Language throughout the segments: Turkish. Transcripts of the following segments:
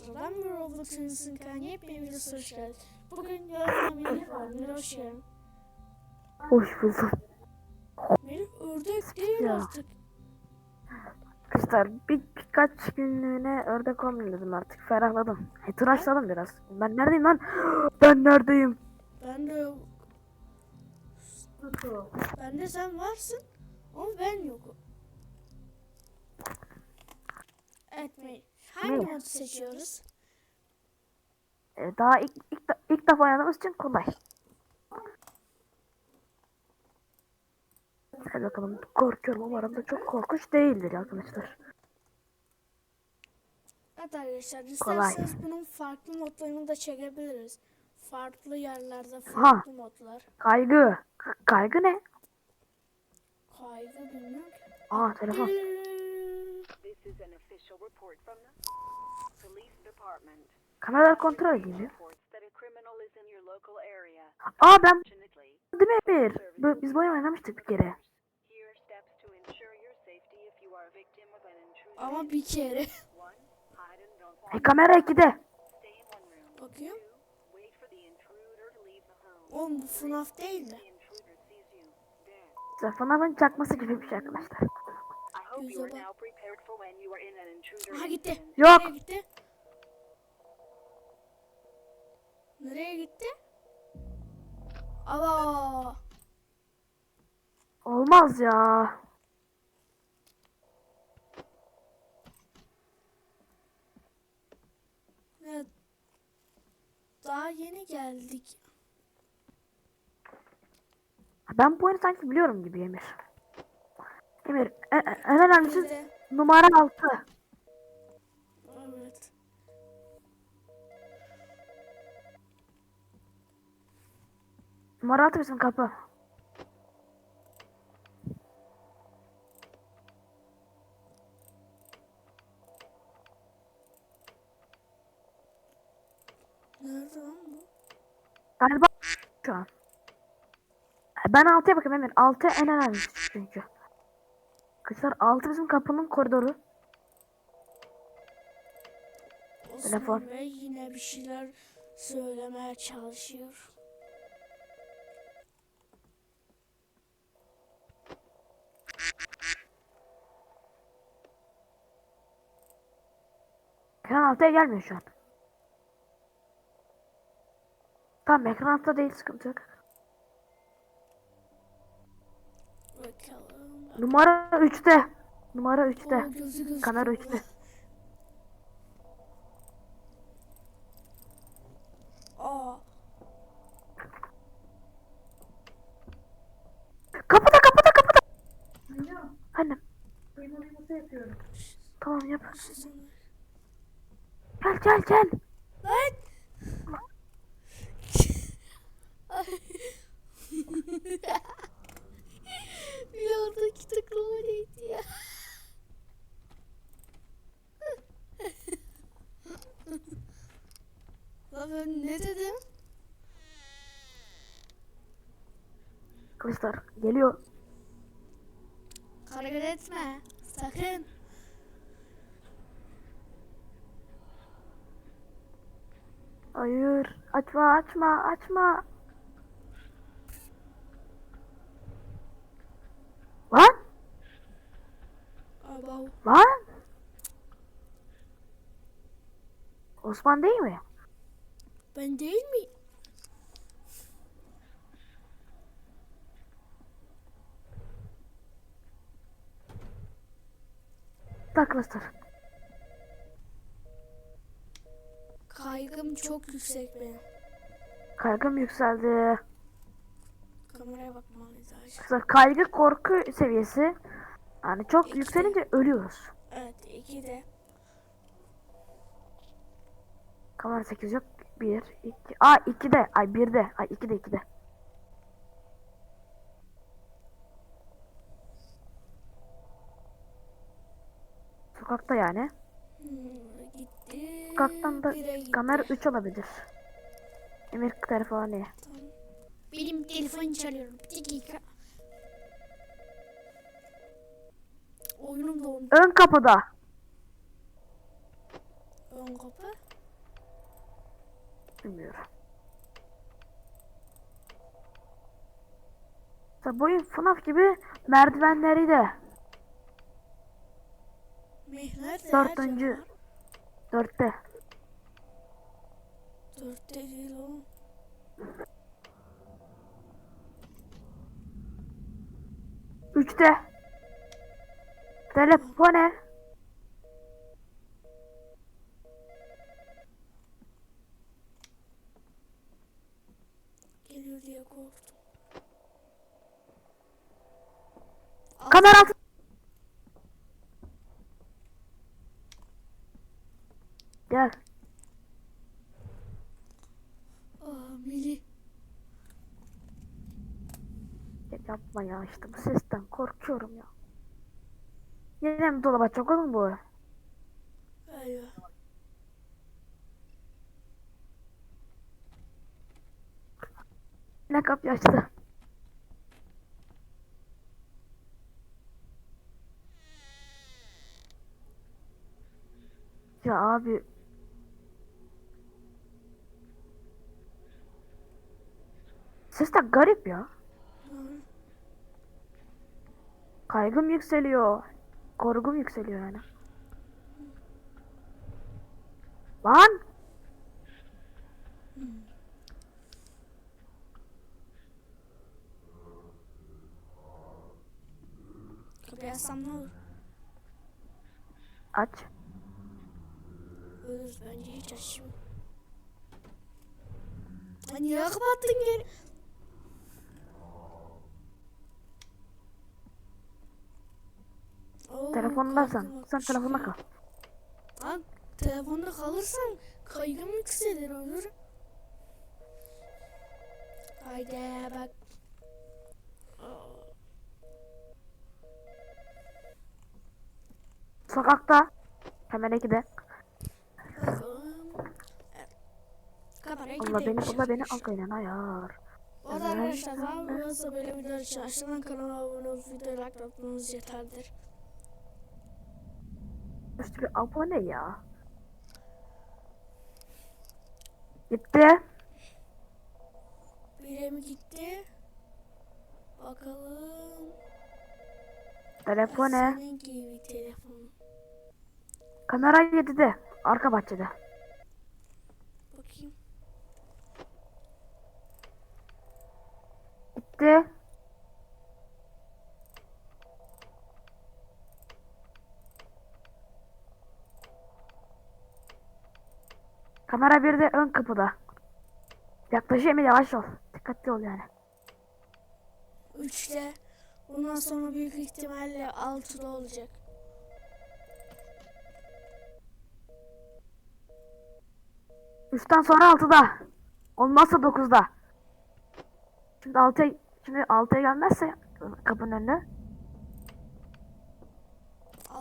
Sıradan bir Roblox oyuncusunun kan yepyeni videosu hoş geldin. Bugün yanımda Melih var. Melih hoş geldin. Hoş buldum. Melih ördek değil Ya. artık. Kızlar bir, birkaç günlüğüne ördek olmayayım dedim artık. Ferahladım. E, tıraşladım biraz. Ben neredeyim lan? Ben neredeyim? Ben de yok. Ben de sen varsın. Ama ben yokum. Evet Melih. Hangi Melih. modu seçiyoruz? E, daha ilk, ilk, ilk defa oynadığımız için kolay. Hadi bakalım. Korkuyorum umarım da çok korkunç değildir arkadaşlar. Evet arkadaşlar Kolay. isterseniz bunun farklı modlarını da çekebiliriz. Farklı yerlerde Ha. farklı modlar. Kaygı. K- kaygı ne? Kaygı bilmiyorum. Aa telefon. Kameralar kontrol area. Aa ben değil mi? Bu- Biz bu oyunu oynamıştık bir kere. Ama bir kere. E kamera 2'de. Stay in one room. Bakayım. Oğlum bu FNAF değil mi? Telefonların çakması gibi bir şey arkadaşlar. Are bak. now prepared for when you are in an intruder Ha gitti. Yok. Nereye gitti? Nereye gitti? Aba. Olmaz ya. Evet. Daha yeni geldik. Ben bu oyunu sanki biliyorum gibi Emir. Emir en, en- en önemlisi Bir de- numara 6. Evet. Numara 6 bizim kapı. Nerede lan bu? Galiba şu an. Ben 6'ya bakayım Emir. 6 en önemlisi çünkü. Kızlar 6 bizim kapının koridoru. Osman Telefon. Bey yine bir şeyler söylemeye çalışıyor. Ekran 6'ya gelmiyor şu an. Tamam ekran 6'da değil sıkıntı yok. Bakalım. Numara 3'te. Numara O 3'te. gözü gözüküyor. Kamera 3'te. Aa. Kapıda kapıda kapıda. Annem. Tamam yap. şey. Gel gel gel. Lan! Ay. bir oradaki tıklama neydi ya? Lan ben ne dedim? Kılıçlar geliyor. Hareket etme. Sakın. Hayır. Açma açma açma. Lan Abav. lan. Osman değil mi? Ben değil mi? Kılıçlar. Kaygım çok yüksek benim. Kaygım yükseldi. Kameraya bakmalıyız. Kızlar kaygı korku seviyesi. Yani çok İki. yükselince ölüyoruz. Evet iki de. Kamera 8 yok. 1, 2. Aa 2'de. Ay 1'de. Ay 2'de 2'de. Sokakta yani. Sokaktan da kamera 3 olabilir. Emir telefonu ne? Benim telefon çalıyorum. Bir dakika. Oyunum dondu. Ön kapıda. Ön kapı. Bilmiyorum. Mesela bu oyun FNAF gibi merdivenleri de Mehmet de dördüncü dörtte. Dörtte değil oğlum. Üçte. Telefone. Geliyor diye korktum. Kamera Gel. Aa Mili. Ya Yapma ya işte bu sesten korkuyorum ya. Yine mi dolaba çok oğlum bu? Galiba. Ne kapıyı açtı? Ya abi. De garip ya. Kaygım yükseliyor. Korkum yükseliyor yani. Lan! Kapıyı açsam ne olur? Aç. Ölür bence hiç açayım. Lan niye kapattın geri? Oo, Telefondasın. kaygım Sen akmış telefonda kal. Lan telefonda kalırsan kaygım yükselir olur. Haydi bak. Sokakta. Hemen. Kamera Allah beni Allah beni al gaynen ayar. Bu arada arkadaşlar daha fazla böyle videolar için aşağıdan kanala abone olup videoyu like atmanız yeterlidir. Üstü bir abone ya. Gitti. Bire mi gitti? Bakalım. Telefone. Senin gibi telefon. Kamera 7'de. Arka bahçede. Bakayım. Gitti. Kamera bir de ön kapıda. Yaklaşayım yavaş ol. Dikkatli ol yani. Üçte. Bundan sonra büyük ihtimalle altıda olacak. Üçten sonra altıda. Olmazsa dokuzda. Şimdi altıya şimdi altıya gelmezse kapının önüne.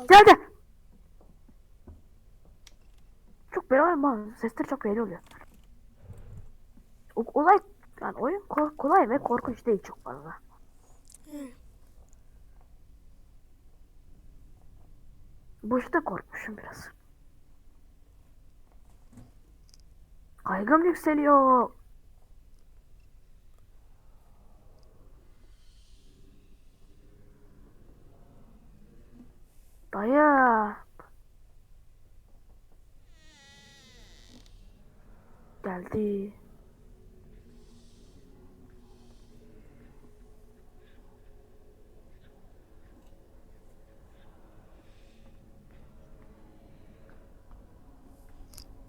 Geldi. Çok belli oluyor. Sesleri çok belli oluyor. O, olay yani oyun ko- kolay ve korkunç değil çok fazla. Hı. Boşta korkmuşum biraz. Kaygım yükseliyor. Dayı. Geldi.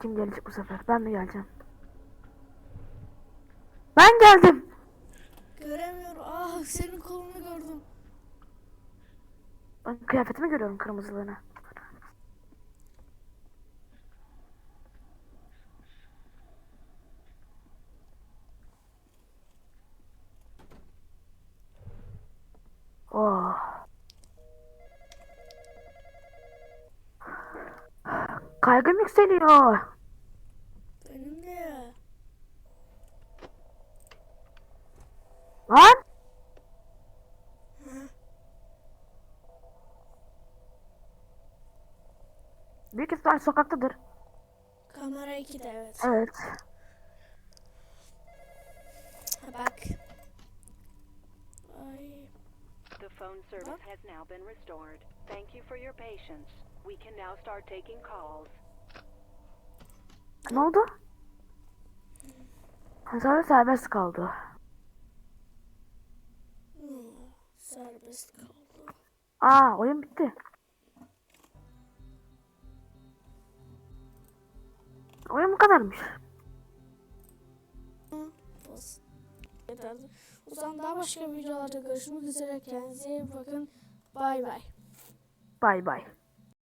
Kim gelecek bu sefer? Ben mi geleceğim? Ben geldim. Göremiyorum. Ah senin kolunu gördüm. Ben kıyafetimi görüyorum kırmızılığını. Kaygım yükseliyor. Benim de. Lan! Büyük ihtimal sokaktadır. Kamera 2'de evet. Evet. bak. Ay. The phone service has now been restored. Thank you for your patience. We can now start taking calls. Ne oldu? Sonra serbest kaldı. Serbest kaldı. Aa oyun bitti. Oyun bu kadarmış. Yeterli. O zaman daha başka videolarda görüşmek üzere. Kendinize iyi bakın. Bay bay. Bay bay.